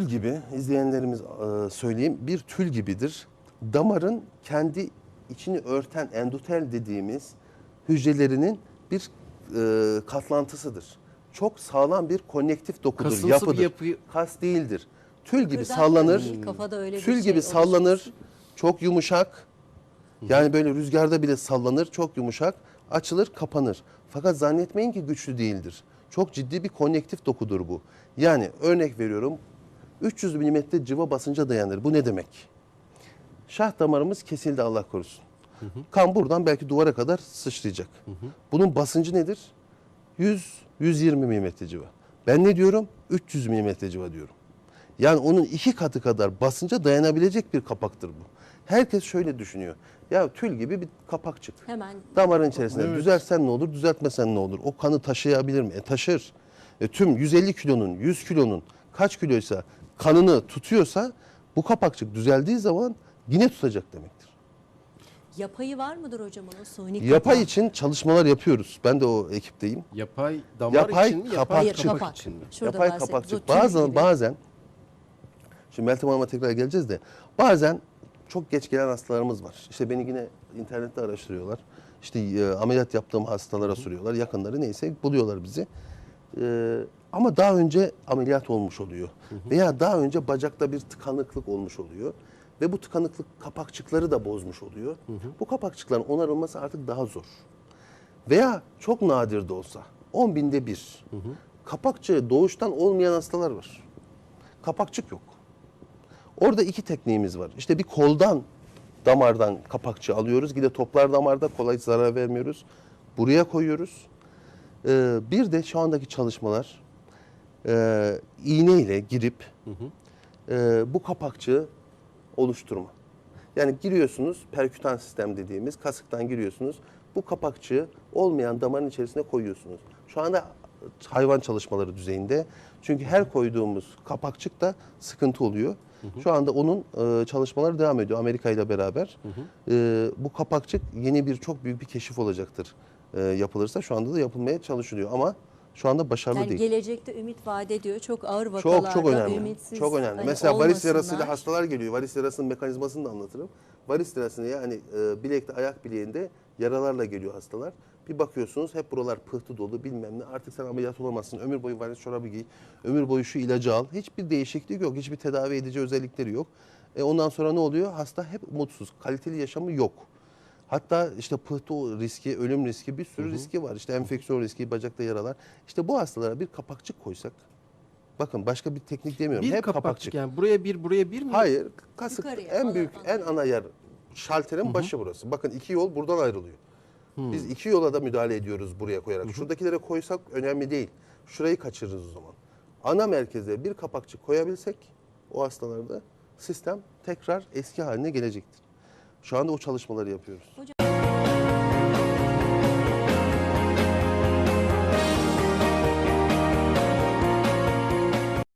bilmeyenlerimiz e, söyleyeyim. Bir tül gibidir. Damarın kendi içini örten endotel dediğimiz hücrelerinin bir e, katlantısıdır. Çok sağlam bir konektif dokudur, Kasımsı bir yapıdır. yapı- Kas değildir. Tül gibi Kırdak sallanır. değil, kafada öyle bir tül şey gibi oluşur. sallanır. Çok yumuşak. Yani böyle rüzgarda bile sallanır. Çok yumuşak. Açılır, kapanır. Fakat zannetmeyin ki güçlü değildir. Çok ciddi bir konektif dokudur bu. Yani örnek veriyorum. 300 milimetre cıva basınca dayanır. Bu ne demek? Şah damarımız kesildi Allah korusun. Kan buradan belki duvara kadar sıçrayacak. Bunun basıncı nedir? 100 120 milimetre civa. Ben ne diyorum? 300 milimetre civa diyorum. Yani onun iki katı kadar basınca dayanabilecek bir kapaktır bu. Herkes şöyle düşünüyor. Ya tül gibi bir kapakçık. Hemen Damarın içerisinde Evet. düzeltsen ne olur, düzeltmesen ne olur? O kanı taşıyabilir mi? E taşır. E tüm 150 kilonun, 100 kilonun kaç kiloysa kanını tutuyorsa bu kapakçık düzeldiği zaman yine tutacak demektir. yapayı var mıdır hocam onun suni Yapay kapağı? için çalışmalar yapıyoruz. Ben de o ekipteyim. Yapay damar Yapay için mi? Yapay Hayır, kapak, kapak. için mi? Şurada yapay bahset- kapakçık. Bazen gibi. bazen şimdi Meltem Hanım'a tekrar geleceğiz de bazen çok geç gelen hastalarımız var. İşte beni yine internette araştırıyorlar. İşte e, ameliyat yaptığım hastalara soruyorlar. Yakınları neyse buluyorlar bizi. E, ama daha önce ameliyat olmuş oluyor. Veya daha önce bacakta bir tıkanıklık olmuş oluyor. Ve bu tıkanıklık kapakçıkları da bozmuş oluyor. Bu kapakçıkların onarılması artık daha zor. Veya çok nadir de olsa 10 binde bir kapakçı doğuştan olmayan hastalar var. Kapakçık yok. Orada iki tekniğimiz var. İşte bir koldan damardan kapakçı alıyoruz. Bir de toplar damarda kolay zarar vermiyoruz. Buraya koyuyoruz. Ee, bir de şu andaki çalışmalar e, iğne ile girip e, bu kapakçığı oluşturma. Yani giriyorsunuz perkütan sistem dediğimiz kasıktan giriyorsunuz. Bu kapakçığı olmayan damarın içerisine koyuyorsunuz. Şu anda hayvan çalışmaları düzeyinde. Çünkü her koyduğumuz kapakçıkta sıkıntı oluyor. Şu anda onun e, çalışmaları devam ediyor Amerika ile beraber. E, bu kapakçık yeni bir çok büyük bir keşif olacaktır e, yapılırsa. Şu anda da yapılmaya çalışılıyor ama şu anda başarılı Yani değil. gelecekte ümit vaat ediyor. Çok ağır vakalarda Çok çok önemli. ümitsiz Çok önemli. hani Mesela varis yarasıyla hastalar geliyor. Varis yarasının mekanizmasını da anlatırım. Varis yarasını yani e, bilekte, ayak bileğinde yaralarla geliyor hastalar. Bir bakıyorsunuz hep buralar pıhtı dolu bilmem ne. Artık sen ameliyat olamazsın. Ömür boyu varis çorabı giy. Ömür boyu şu ilacı al. Hiçbir değişiklik yok. Hiçbir tedavi edici özellikleri yok. E ondan sonra ne oluyor? Hasta hep mutsuz. Kaliteli yaşamı yok. Hatta işte pıhtı riski, ölüm riski bir sürü riski var. İşte enfeksiyon riski, bacakta yaralar. İşte bu hastalara bir kapakçık koysak. Bakın başka bir teknik demiyorum. Bir Hep kapakçık, kapakçık. yani buraya bir buraya bir mi? Hayır, kasık Yukarıya, en büyük, en ana yer. Şalterin başı burası. Bakın iki yol buradan ayrılıyor. Biz iki yola da müdahale ediyoruz buraya koyarak. Şuradakilere koysak önemli değil. Şurayı kaçırırız o zaman. Ana merkeze bir kapakçık koyabilsek o hastalarda sistem tekrar eski haline gelecektir. Şu anda o çalışmaları yapıyoruz. Hocam